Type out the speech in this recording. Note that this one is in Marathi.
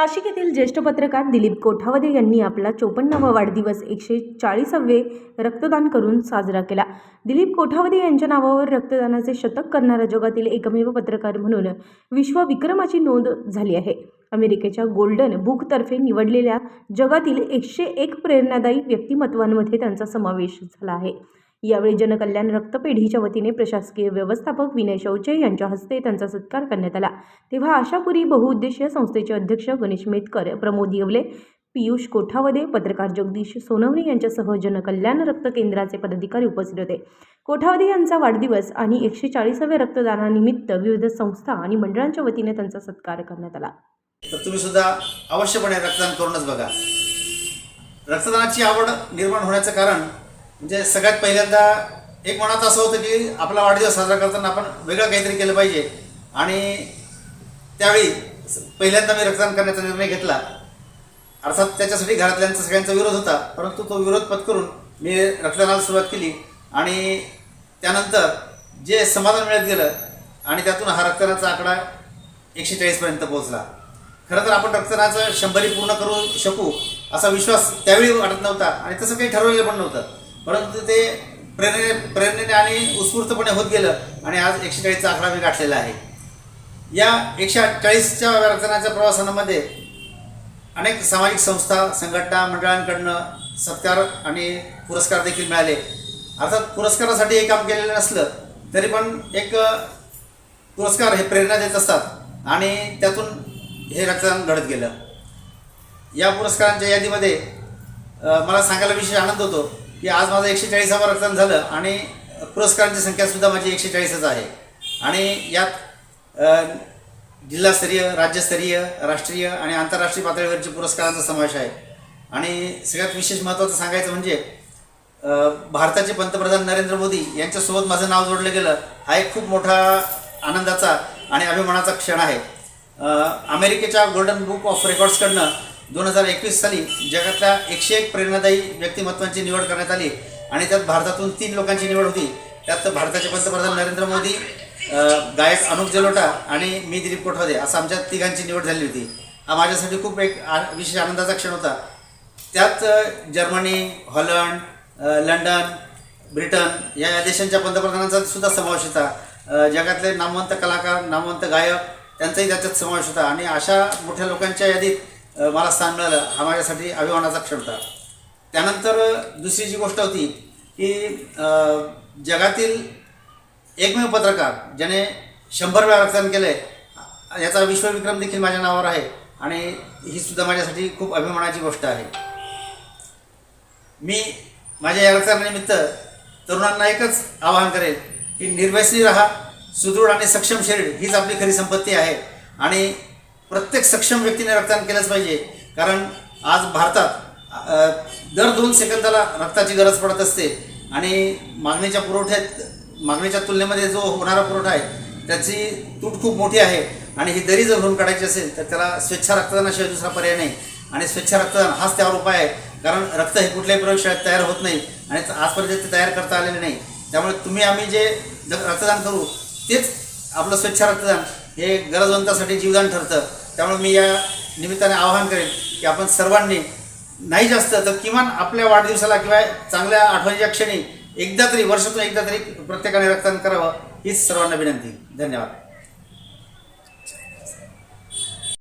नाशिक येथील ज्येष्ठ पत्रकार दिलीप कोठावदे यांनी आपला चोपन्नावा वाढदिवस एकशे चाळीसावे रक्तदान करून साजरा केला. दिलीप कोठावदे यांच्या नावावर रक्तदानाचे शतक करणारा जगातील एकमेव पत्रकार म्हणून विश्वविक्रमाची नोंद झाली आहे. अमेरिकेच्या गोल्डन बुकतर्फे निवडलेल्या जगातील एकशे एक प्रेरणादायी व्यक्तिमत्वांमध्ये त्यांचा समावेश झाला आहे. यावेळी जनकल्याण रक्तपेढीच्या वतीने प्रशासकीय व्यवस्थापक विनय शौचे यांच्या हस्ते त्यांचा सत्कार करण्यात आला. तेव्हा आशापुरी बहुउद्देशीय संस्थेचे अध्यक्ष गणेश मेतकर प्रमोद येवले पियुष कोठावदे पत्रकार जगदीश सोनवणे यांच्यासह जनकल्याण रक्त केंद्राचे पदाधिकारी उपस्थित होते. कोठावदे यांचा वाढदिवस आणि एकशे चाळीसाव्या रक्तदानानिमित्त विविध संस्था आणि मंडळांच्या वतीने त्यांचा सत्कार करण्यात आला. तर तुम्ही सुद्धा अवश्यपणे रक्तदान करूनच बघा. रक्तदानाची आवड निर्माण होण्याचं कारण म्हणजे सगळ्यात पहिल्यांदा एक मनात असं होतं की आपला वाढदिवस साजरा करताना आपण वेगळं काहीतरी केलं पाहिजे. आणि त्यावेळी स- पहिल्यांदा मी रक्तदान करण्याचा निर्णय घेतला. अर्थात त्याच्यासाठी घरातल्यांचा सगळ्यांचा विरोध होता परंतु तो विरोध पत्करून मी रक्तदानाला सुरुवात केली. आणि त्यानंतर जे समाधान मिळत गेलं आणि त्यातून हा रक्तदानाचा आकडा एकशे चाळीसपर्यंत पोहोचला. खरं तर आपण रक्तदानाचं शंभरी पूर्ण करू शकू असा विश्वास त्यावेळी वाटत नव्हता आणि तसं काही ठरवलेलं पण नव्हतं. परंतु ते प्रेरणे प्रेरणेने आणि उत्स्फूर्तपणे होत गेलं आणि आज एकशे चाळीसचा आकडा मी गाठलेला आहे. या एकशे चाळीसच्या रक्तदानाच्या प्रवासामध्ये अनेक सामाजिक संस्था संघटना मंडळांकडनं सत्कार आणि पुरस्कार देखील मिळाले. अर्थात पुरस्कारासाठी हे काम केलेलं नसलं तरी पण एक पुरस्कार हे प्रेरणा देत असतात आणि त्यातून हे रक्तदान घडत गेलं. या पुरस्कारांच्या यादीमध्ये मला सांगायला विशेष आनंद होतो. की आज माझं एकशे चाळीसावं रक्तदान झालं आणि पुरस्कारांची संख्यासुद्धा माझी एकशे चाळीसच आहे. आणि यात जिल्हास्तरीय राज्यस्तरीय राष्ट्रीय आणि आंतरराष्ट्रीय पातळीवरच्या पुरस्कारांचा समावेश आहे. आणि सगळ्यात विशेष महत्त्वाचं सांगायचं म्हणजे भारताचे पंतप्रधान नरेंद्र मोदी यांच्यासोबत माझं नाव जोडलं गेलं हा एक खूप मोठा आनंदाचा आणि अभिमानाचा क्षण आहे. अमेरिकेच्या गोल्डन बुक ऑफ रेकॉर्ड्सकडनं दोन हजार एकवीस साली जगातल्या एकशे एक प्रेरणादायी व्यक्तिमत्वांची निवड करण्यात आली आणि त्यात भारतातून तीन लोकांची निवड होती. त्यात भारताचे पंतप्रधान नरेंद्र मोदी गायक अनुप जलोटा आणि मी दिलीप कोठावदे असं आमच्या तिघांची निवड झाली होती. हा माझ्यासाठी खूप एक आ विशेष आनंदाचा क्षण होता. त्यात जर्मनी हॉलंड लंडन ब्रिटन या या देशांच्या पंतप्रधानांचा सुद्धा समावेश होता. जगातले नामवंत कलाकार नामवंत गायक त्यांचाही त्याच्यात समावेश होता आणि अशा मोठ्या लोकांच्या यादीत मला स्थान मिळालं. हा माझ्यासाठी अभिमानाचा क्षण होता. त्यानंतर दुसरी जी गोष्ट होती की जगातील एकमेव पत्रकार ज्याने शंभर वेळा रक्तदान केलं आहे याचा विश्वविक्रम देखील माझ्या नावावर आहे आणि ही सुद्धा माझ्यासाठी खूप अभिमानाची गोष्ट आहे. मी माझ्या या रक्तदानानिमित्त तरुणांना एकच आवाहन करेल की निर्व्यसनी राहा सुदृढ आणि सक्षम शरीर हीच आपली खरी संपत्ती आहे. आणि प्रत्येक सक्षम व्यक्तीने रक्तदान केलंच पाहिजे. कारण आज भारतात दर दोन सेकंदाला रक्ताची गरज पडत असते. आणि मागणीच्या पुरवठ्यात मागणीच्या तुलनेमध्ये जो होणारा पुरवठा आहे त्याची तूट खूप मोठी आहे. आणि ही दरी जर भरून काढायची असेल तर त्याला स्वच्छ रक्तदानाशिवाय दुसरा पर्याय नाही. आणि स्वच्छ रक्तदान हाच त्यावर उपाय आहे. कारण रक्त हे कुठल्याही प्रयोगशाळेत तयार होत नाही आणि आजपर्यंत ते तयार करता आलेले नाही. त्यामुळे तुम्ही आम्ही जे रक्तदान करू तेच आपलं स्वच्छ रक्तदान हे गरजवंतासाठी जीवदान ठरतं. त्यामुळे मी या निमित्ताने आवाहन करेन की आपण सर्वांनी नाही जास्त तर किमान आपल्या वाढदिवसाला किंवा चांगल्या आठवणीच्या क्षणी एकदा तरी वर्षातून एकदा तरी प्रत्येकाने रक्तदान करावं हीच सर्वांना विनंती. धन्यवाद.